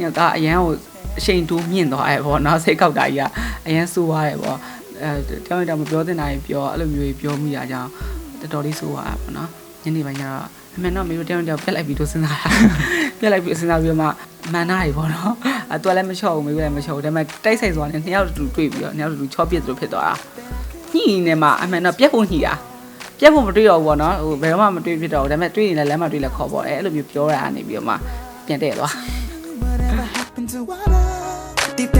ညကအရန်ကိုအချိန်တိုးမြင့်သွားရဲပေါ့နော်စိတ်ကောက်တာကြီးကအရန်ဆိုးသွားရဲပေါ့အဲတောင်းတောင်မပြောတင်တာကြီးပြောအဲ့လိုမျိုးကြီးပြောမိတာကြောင့်တော်တော်လေးဆိုးသွားတာပေါ့နော်ညနေပိုင်းကျတော့အမှန်တော့မေတို့တောင်းတောင်ပြက်လိုက်ပြီးတော့စဉ်းစားတာပြက်လိုက်ပြီးစဉ်းစားပြီးတော့မှမန်နာကြီးပေါ့နော်အဲသူကလည်းမချော့ဘူးမေကလည်းမချော့ဘူးဒါပေမဲ့တိုက်ဆိုင်သွားတယ်နှစ်ယောက်တူတွေ့ပြီးတော့နှစ်ယောက်တူချော့ပြစ်သလိုဖြစ်သွားတာညှိနေမှာအမှန်တော့ပြက်ဖို့ညှိတာပြက်ဖို့မတွေ့တော့ဘူးပေါ့နော်ဟိုဘယ်တော့မှမတွေ့ဖြစ်တော့ဘူးဒါပေမဲ့တွေ့ရင်လည်းလမ်းမှာတွေ့လည်းခေါ်ပေါ့အဲအဲ့လိုမျိုးပြောရတာနေပြီးတော့မှ ပြန်တဲ့သွား Whatever happened to our love? Deep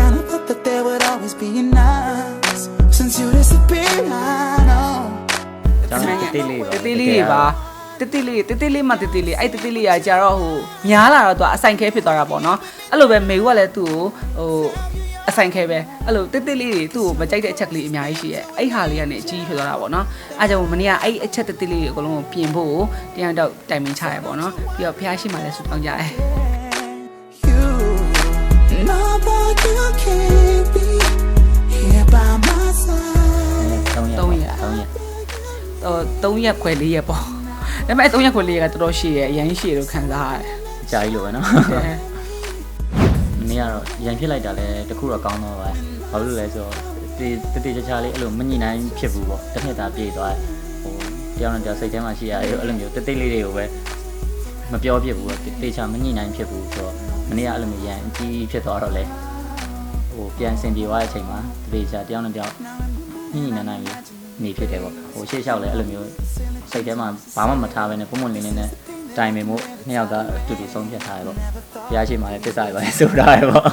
down, I thought that there would always be an us. Since you disappeared, I know. ကျွန်တော်တေးလေးပါတေးသေးလေးတွေပါတေးသေးလေးတေးသေးလေးမှတေးသေးလေးအဲ့တေးသေးလေးကကြာတော့ဟိုများလာတော့သူကအဆိုင်ခဲဖြစ်သွားတာပေါ့နော်အဲ့လိုပဲမေကလည်းသူ့ကိုဟိုအဆိုင်ခဲပဲအဲ့လိုတေးသေးလေးတွေသူ့ကိုမကြိုက်တဲ့အချက်ကလေးအများကြီးရှိရဲ့အဲ့ဟာလေးကနေအကြီးဖြစ်သွားတာပေါ့နော်အားကြောင့်မနေ့ကအဲ့အချက်တေးသေးလေးတွေအကုန်လုံးကိုပြင်ဖို့တရားတော့တိုင်ပင်ချရပေါ့နော်ပြီးတော့ဖះရှိမှလည်းဆူတောင်းကြရဲ You know that you can't be here by my side. 3ရက်300 3ရက်ဟို3ရက်ခွဲ4ရက်ပေါ့ ဒါပေမဲ့3ရက်ခွဲ4ရက်ကတော်တော်ရှည်ရဲ့အရင်ရှည်လို့ခံစားရတယ်အကြာကြီးလို့ပဲနော်မနေ့ကတော့ရန်ဖြစ်လိုက်တာလည်းတခုတော့ကောင်းတော့ပါဘာလို့လဲဆိုတော့တေးတေးချာချာလေးအဲ့လိုမညှိနှိုင်းဖြစ်ဘူးပေါ့တစ်နှစ်သာပြေးသွားဟိုတရားနဲ့ကြာစိတ်ထဲမှာရှိရအဲ့လိုမျိုးတေးတေးလေးတွေကိုပဲမပြောဖြစ်ဘူးပေါ့တေးချာမညှိနှိုင်းဖြစ်ဘူးဆိုတော့မနေ့ကအဲ့လိုမျိုးရန်အကြီးဖြစ်သွားတော့လေဟိုပြန်စင်ပြေသွားတဲ့အချိန်မှာတေးချာတရားနဲ့ကြောက်ညှိနှိုင်းနိုင်နေဖြစ်တယ်ပေါ့ဟိုရှေ့လျှောက်လဲအဲ့လိုမျိုး စိတ်ထဲမှာဘာမှမထားဘဲနဲ့ပုံမှန်လေးလေးနဲ့တိုင်ပင်မှုနှစ်ယောက်ကအတူတူဆုံးဖြတ်ထားရပေါ့ဘုရားရှိခိုးလည်းပြစ်စားရပါလေဆိုတာရပေါ့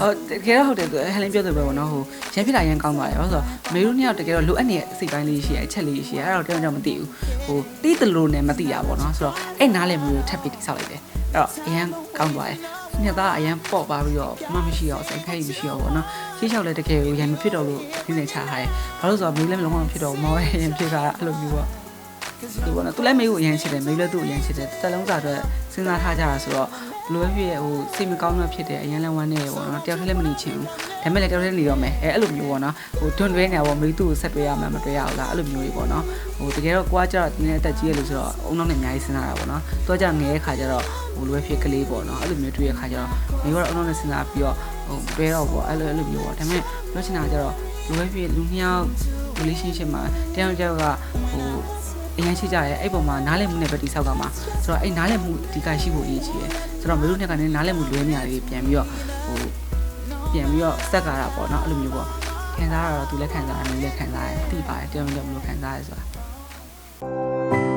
ဟိုတကယ်တော့ဟုတ်တယ်သူဟဲလင်းပြောတယ်ပဲပေါ့နော်ဟိုရန်ဖြစ်လာရန်ကောင်းသွားတယ်ဘာလို့ဆိုတော့မေတို့နှစ်ယောက်တကယ်တော့လိုအပ်နေတဲ့အစိတ်ပိုင်းလေးရှိရအချက်လေးရှိရအဲ့တော့တကယ်တော့မသိဘူးဟိုတီးတလို့နဲ့မသိရပါတော့ဆိုတော့အဲ့နားလည်းမျိုးထပ်ပြီးတိဆောက်လိုက်တယ်အဲ့တော့အရန်ကောင်းသွားတယ်ညသားအရန်ပေါ့ပါပြီးတော့မမရှိတော့စိတ်ခိုက်မရှိတော့ဘောနော်ရှေ့လျှောက်လည်းတကယ်ရန်မဖြစ်တော့လို့နင်းနေချထားတယ်ဘာလို့ဆိုတော့မေလည်းမလုံးဝမဖြစ်တော့ဘူးမောရန်ဖြစ်တာအဲ့လိုမျိုးပေါ့ ဒီဘောနော်သူလည်းမေကိုအရန်ချစ်တယ်မေလည်းသူ့ကိုအရန်ချစ်တယ်တစ်လုံးစာအတွက်စဉ်းစားထားကြတာဆိုတော့ဘလိုပဲဖြစ်ဟိုစိတ်မကောင်းမှဖြစ်တယ်အရန်လည်းဝမ်းနေတယ်ပေါ့နော်တယောက်တည်းလည်းမနေချင်ဘူးဒါပေမဲ့လည်းတယောက်တည်းနေတော့မယ်အဲအဲ့လိုမျိုးပေါ့နော်ဟိုတွန်းတွဲနေတာပေါ့မေသူ့ကိုဆက်တွဲရမှာမတွဲရဘူးလားအဲ့လိုမျိုးကြီးပေါ့နော်ဟိုတကယ်တော့ကိုကကျတော့နည်းနည်းအသက်ကြီးရလို့ဆိုတော့အုံနောက်နဲ့အများကြီးစဉ်းစားတာပေါ့နော်သူကကျငယ်တဲ့ခါကျတော့ဟိုလိုပဲဖြစ်ကလေးပေါ့နော်အဲ့လိုမျိုးတွေ့ရခါကျတော့မေကတော့အုံနောက်နဲ့စဉ်းစားပြီးတော့ဟိုတွဲတော့ပေါ့အဲ့လိုအဲ့လိုမျိုးပေါ့ဒါပေမဲ့ပြောချင်တာကျတော့လိုပဲဖြစ်လူနှစ်ယောက် relationship မှာတယောက်တစ်ယောက်ကဟို အရင်ရှိကြရဲအဲ့ပုံမှာနားလည်မှုနဲ့ပဲတိဆောက်ကမှာဆိုတော့အဲ့နားလည်မှုအဓိကရှိဖို့အရေးကြီးတယ်ဆိုတော့မလို့နဲ့ကလည်းနားလည်မှုလွဲနေရတယ်ပြန်ပြီးတော့ဟိုပြန်ပြီးတော့စက်ကားတာပေါ့နော်အဲ့လိုမျိုးပေါ့ခံစားရတော့သူလည်းခံစားရတယ်မင်းလည်းခံစားရတယ်သိပါတယ်တယောက်တစ်ယောက်ဘယ်လိုခံစားရလဲဆိုတာ